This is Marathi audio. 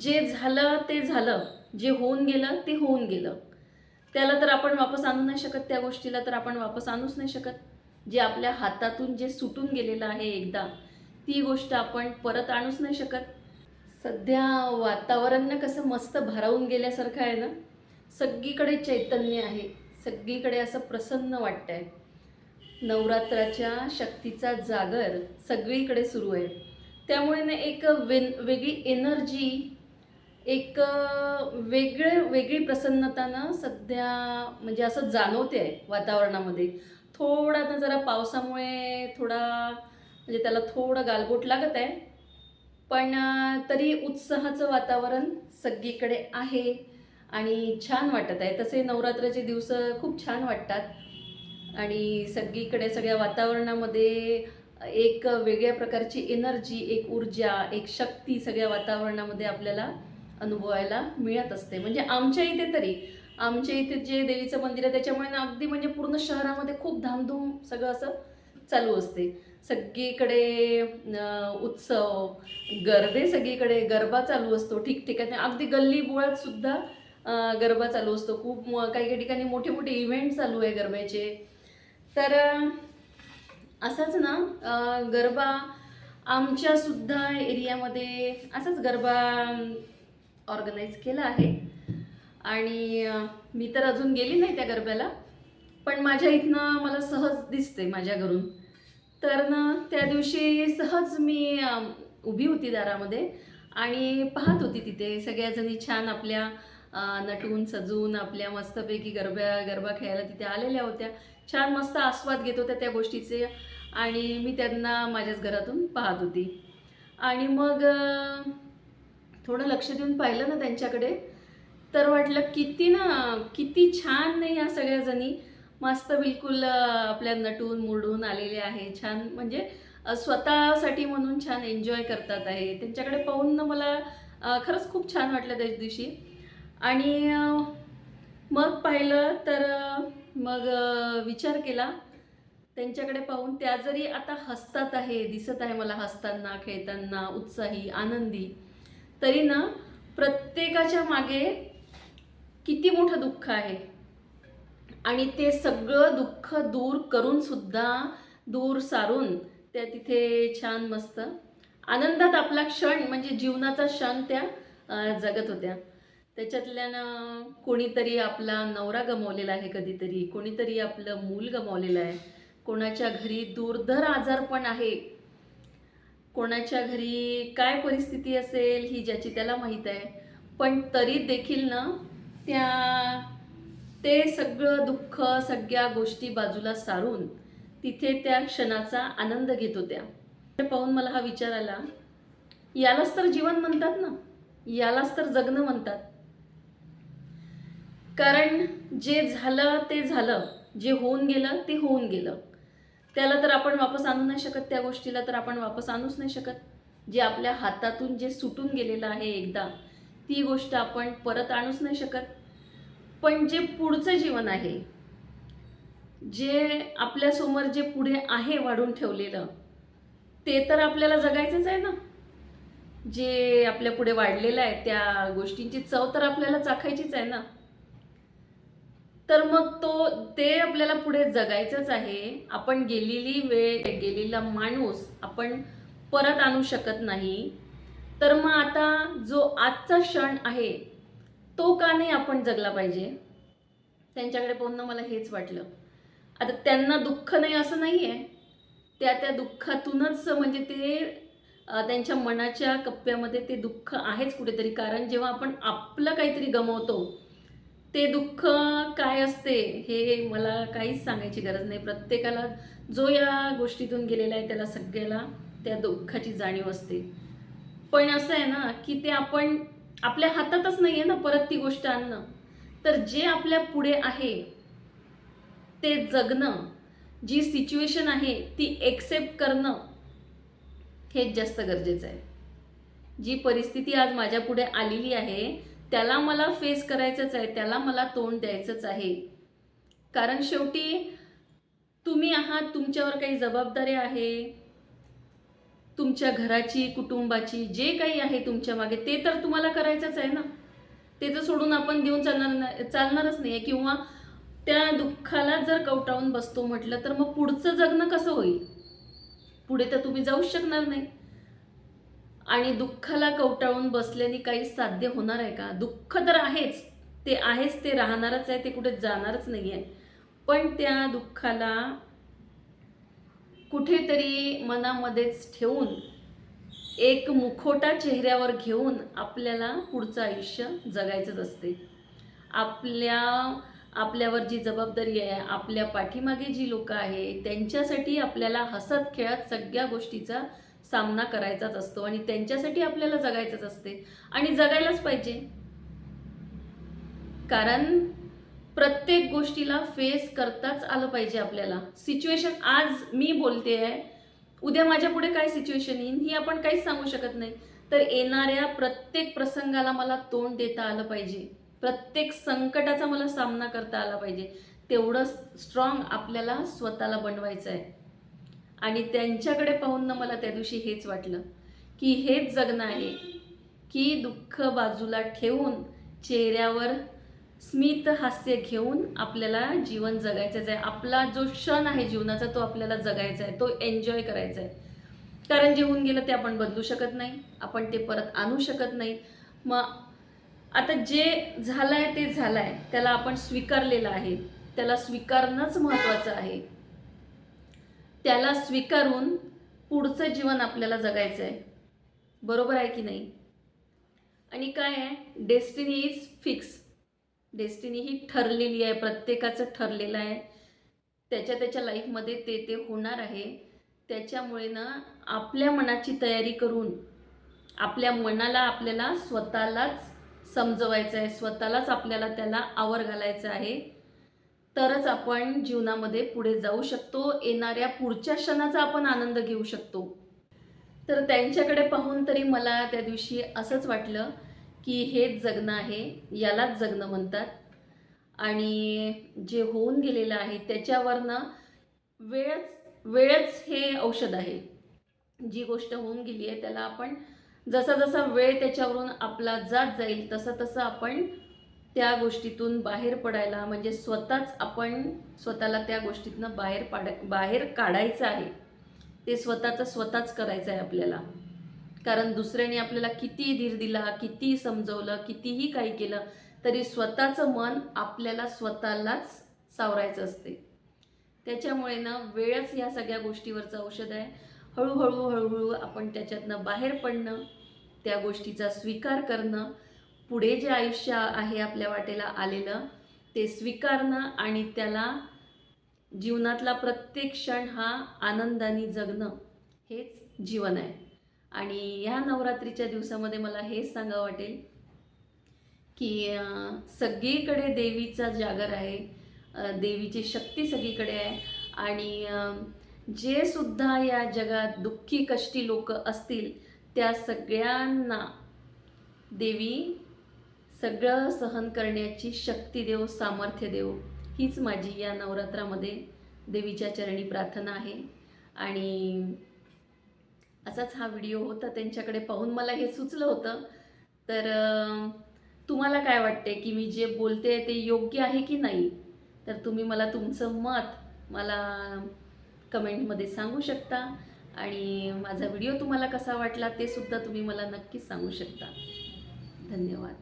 जे झालं ते झालं. जे होऊन गेलं ते होऊन गेलं. त्याला तर आपण वापस आणू नाही शकत त्या गोष्टीला तर आपण वापस आणूच नाही शकत. जे आपल्या हातातून जे सुटून गेलेलं आहे एकदा ती गोष्ट आपण परत आणूच नाही शकत. सध्या वातावरण ना कसं मस्त भरावून गेल्यासारखं आहे ना? सगळीकडे चैतन्य आहे. सगळीकडे असं प्रसन्न वाटतं आहे नवरात्राच्या शक्तीचा जागर सगळीकडे सुरू आहे. त्यामुळे ना एक वेन वेगळी एनर्जी एक वेगळे वेगळी प्रसन्नता ना सध्या म्हणजे असं जाणवते आहे वातावरणामध्ये. थोडा ना जरा पावसामुळे थोडा म्हणजे त्याला थोडं गालबोट लागत आहे. पण तरी उत्साहाचं वातावरण सगळीकडे आहे आणि छान वाटत आहे. तसे नवरात्राचे दिवस खूप छान वाटतात. आणि सगळीकडे सगळ्या वातावरणामध्ये एक वेगळ्या प्रकारची एनर्जी एक ऊर्जा एक शक्ती सगळ्या वातावरणामध्ये आपल्याला अनुभवायला मिळत असते. म्हणजे आमच्या इथे तरी आमच्या इथे जे देवीचं मंदिर आहे त्याच्यामुळे ना अगदी म्हणजे पूर्ण शहरामध्ये खूप धामधूम सगळं असं चालू असते. सगळीकडे उत्सव गरबे सगळीकडे गरबा चालू असतो ठिकठिकाणी. अगदी गल्ली बोळात सुद्धा गरबा चालू असतो. खूप काही काही ठिकाणी मोठे मोठे इव्हेंट चालू आहे गरब्याचे. तर असाच ना गरबा आमच्यासुद्धा एरियामध्ये असाच गरबा ऑर्गनाईज केलं आहे. आणि मी तर अजून गेली नाही त्या गरब्याला पण माझ्या इथनं मला सहज दिसते माझ्या घरून. तर ना त्या दिवशी सहज मी उभी होती दारामध्ये आणि पाहत होती तिथे सगळ्याजणी छान आपल्या नटून सजून आपल्या मस्तपैकी गरब्या गरबा खेळायला तिथे आलेल्या होत्या. छान मस्त आस्वाद घेत होत्या त्या गोष्टीचे आणि मी त्यांना माझ्याच घरातून पाहत होती. आणि मग थोडं लक्ष देऊन पाहिलं ना त्यांच्याकडे तर वाटलं किती ना किती छान नाही या सगळ्याजणी. मस्त बिलकुल आपल्या नटून मोडून आलेले आहे. छान म्हणजे स्वतःसाठी म्हणून छान एन्जॉय करतात आहे. त्यांच्याकडे पाहून ना मला खरंच खूप छान वाटलं त्याच दिवशी. आणि मग पाहिलं तर मग विचार केला. त्यांच्याकडे पाहून त्या जरी आता हसतात आहे दिसत आहे मला हसताना खेळताना उत्साही आनंदी तरी ना प्रत्येकाच्या मागे किती मोठं दुःख आहे. आणि ते सगळं दुःख दूर करून सुद्धा दूर सारून त्या तिथे छान मस्त आनंदात आपला क्षण म्हणजे जीवनाचा क्षण त्या जगत होत्या. त्याच्यातल्यानं कोणीतरी आपला नवरा गमावलेला आहे कधीतरी कोणीतरी आपलं मूल गमावलेलं आहे. कोणाच्या घरी दुर्धर आजारपण आहे. कोणाच्या घरी काय परिस्थिती असेल ही ज्याची त्याला माहीत आहे. पण तरी देखील ना त्या ते सगळं दुःख सगळ्या गोष्टी बाजूला सारून तिथे त्या क्षणाचा आनंद घेत होत्या. ते पाहून मला हा विचार आला यालाच तर जीवन म्हणतात ना यालाच तर जगणं म्हणतात. कारण जे झालं ते झालं जे होऊन गेलं ते होऊन गेलं. त्याला तर आपण वापस आणू नाही शकत त्या गोष्टीला तर आपण वापस आणूच नाही शकत. जे आपल्या हातातून जे सुटून गेलेलं आहे एकदा ती गोष्ट आपण परत आणूच नाही शकत. पण जे पुढचं जीवन आहे जे आपल्यासमोर जे पुढे आहे वाढून ठेवलेलं ते तर आपल्याला जगायचंच आहे ना. जे आपल्या पुढे वाढलेलं आहे त्या गोष्टींची चव तर आपल्याला चाखायचीच आहे ना. तर मग तो ते आपल्याला पुढे जगायचंच आहे. आपण गेलेली वेळ गेलेला माणूस आपण परत आणू शकत नाही. तर मग आता जो आजचा क्षण आहे तो का नाही आपण जगला पाहिजे? त्यांच्याकडे पाहून मला हेच वाटलं. आता त्यांना दुःख नाही असं नाही आहे त्या त्या दुःखातूनच म्हणजे ते त्यांच्या मनाच्या कप्प्यामध्ये ते दुःख आहेच कुठेतरी. कारण जेव्हा आपण आपलं काहीतरी गमवतो ते दुःख काय असते हे मला काहीच सांगायची गरज नाही. प्रत्येकाला जो या गोष्टीतून गेलेला आहे त्याला सगळ्याला त्या दुःखाची जाणीव असते. पण असं आहे ना की ते आपण आपल्या हातातच नाही आहे ना परत ती गोष्ट आणणं. तर जे आपल्या पुढे आहे ते जगणं जी सिच्युएशन आहे ती एक्सेप्ट करणं हेच जास्त गरजेचं आहे. जी परिस्थिती आज माझ्या पुढे आलेली आहे त्याला मला फेस करायचंच आहे त्याला मला तोंड द्यायचंच आहे. कारण शेवटी तुम्ही आहात तुमच्यावर काही जबाबदारी आहे. तुमच्या घराची कुटुंबाची जे काही आहे तुमच्या मागे ते तर तुम्हाला करायचंच आहे ना. ते तर सोडून आपण देऊन चालणार नाही चालणारच नाही. आहे किंवा त्या दुःखाला जर कवटाळून बसतो म्हटलं तर मग पुढचं जगणं कसं होईल? पुढे तर तुम्ही जाऊच शकणार नाही. आणि दुःखाला कवटाळून बसल्याने काही साध्य होणार आहे का? दुःख तर आहेच. ते आहेच ते राहणारच आहे ते कुठे जाणारच नाही आहे पण त्या दुःखाला कुठेतरी मनामध्येच ठेवून एक मुखोटा चेहऱ्यावर घेऊन आपल्याला पुढचं आयुष्य जगायचंच असते. आपल्या आपल्यावर जी जबाबदारी आहे आपल्या पाठीमागे जी लोकं आहे त्यांच्यासाठी आपल्याला हसत खेळत सगळ्या गोष्टीचा सामना करायचाच असतो आणि त्यांच्यासाठी आपल्याला जगायचंच असते. आणि जगायलाच पाहिजे. कारण प्रत्येक गोष्टीला फेस करताच आलं पाहिजे आपल्याला. सिच्युएशन आज मी बोलते आहे. उद्या माझ्या पुढे काय सिच्युएशन येईल ही आपण काहीच सांगू शकत नाही. तर येणाऱ्या प्रत्येक प्रसंगाला मला तोंड देता आलं पाहिजे. प्रत्येक संकटाचा मला सामना करता आला पाहिजे. तेवढं स्ट्रॉंग आपल्याला स्वतःला बनवायचं आहे. आणि त्यांच्याकडे पाहून ना मला त्या दिवशी हेच वाटलं की हेच जगणं आहे की दुःख बाजूला ठेवून चेहऱ्यावर स्मित हास्य घेऊन आपल्याला जीवन जगायचंच आहे आपला जो क्षण आहे जीवनाचा तो आपल्याला जगायचा आहे तो एन्जॉय करायचा आहे कारण जे होऊन गेलं ते आपण बदलू शकत नाही आपण ते परत आणू शकत नाही. मग आता जे झालं आहे ते झालं आहे त्याला आपण स्वीकारलेलं आहे. त्याला स्वीकारणंच महत्त्वाचं आहे. त्याला स्वीकारून पुढचं जीवन आपल्याला जगायचं आहे बरोबर आहे की नाही? आणि काय आहे? डेस्टिनी इज फिक्स डेस्टिनी ही ठरलेली आहे प्रत्येकाचं ठरलेलं आहे. त्याच्या त्याच्या लाईफमध्ये ते ते होणार आहे. त्याच्यामुळे ना आपल्या मनाची तयारी करून आपल्या मनाला आपल्याला स्वतःलाच समजवायचं आहे स्वतःलाच आपल्याला त्याला आवर घालायचं आहे. तरच आपण जीवनामध्ये पुढे जाऊ शकतो. येणाऱ्या पुढच्या क्षणाचा आपण आनंद घेऊ शकतो. तर त्यांच्याकडे पाहून तरी मला त्या दिवशी असंच वाटलं की हेच जगणं आहे यालाच जगणं म्हणतात. आणि जे होऊन गेलेलं आहे त्याच्यावरनं वेळच वेळच हे औषध आहे. जी गोष्ट होऊन गेली आहे त्याला आपण जसा जसा वेळ त्याच्यावरून आपला जात जाईल तसं तसं आपण त्या गोष्टीतून बाहेर पडायला म्हणजे स्वतःच आपण स्वतःला त्या गोष्टीतनं बाहेर पाड बाहेर काढायचं आहे. ते स्वतःचं स्वतःच करायचं आहे आपल्याला. कारण दुसऱ्याने आपल्याला किती धीर दिला किती समजवलं कितीही काही केलं तरी स्वतःचं मन आपल्याला स्वतःलाच सावरायचं असते. त्याच्यामुळे ना वेळच ह्या सगळ्या गोष्टीवरचं औषध आहे. हळूहळू हळूहळू आपण त्याच्यातनं बाहेर पडणं त्या गोष्टीचा स्वीकार करणं पुढे जे आयुष्य आहे आपल्या वाटेला आलेलं ते स्वीकारणं आणि त्याला जीवनातला प्रत्येक क्षण हा आनंदाने जगणं हेच जीवन आहे. आणि ह्या नवरात्रीच्या दिवसामध्ये मला हेच सांगावं वाटेल की सगळीकडे देवीचा जागर आहे देवीची शक्ती सगळीकडे आहे आणि जे सुद्धा या जगात दुःखी कष्टी लोक असतील त्या सगळ्यांना देवी सगळं सहन करण्याची शक्ती देव सामर्थ्य देव. हीच माझी या नवरात्रामध्ये देवीच्या चरणी प्रार्थना आहे. आणि असाच हा व्हिडिओ होता त्यांच्याकडे पाहून मला हे सुचलं होतं. तर तुम्हाला काय वाटते की मी जे बोलते ते योग्य आहे की नाही? तर तुम्ही मला तुमचं मत मला कमेंटमध्ये सांगू शकता. आणि माझा व्हिडिओ तुम्हाला कसा वाटला ते सुद्धा तुम्ही मला नक्कीच सांगू शकता. धन्यवाद.